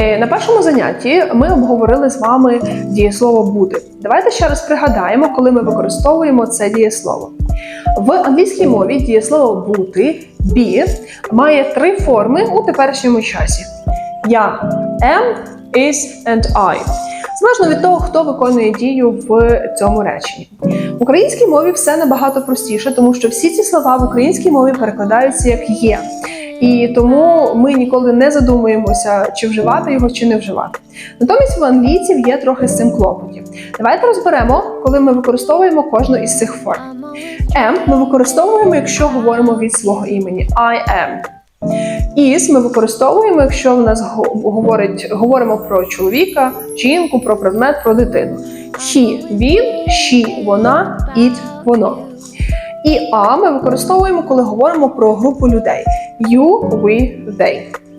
Е, На першому занятті ми обговорили з вами дієслово бути. Давайте ще раз пригадаємо, коли ми використовуємо це дієслово. В англійській мові дієслово бути be має три форми у теперішньому часі: я, am, is and I. Залежно від того, хто виконує дію в цьому реченні. В українській мові все набагато простіше, тому що всі ці слова в українській мові перекладаються як є. І тому ми ніколи не задумуємося, чи вживати його, чи не вживати. Натомість в англійців є трохи з цим клопотів. Давайте розберемо, коли ми використовуємо кожну із цих форм. Am ми використовуємо, якщо говоримо від свого імені I am. Is ми використовуємо, якщо в нас говорить, говоримо про чоловіка, жінку, про предмет, про дитину. He – він, she – вона, it – воно. І а ми використовуємо, коли говоримо про групу людей: you, we, they.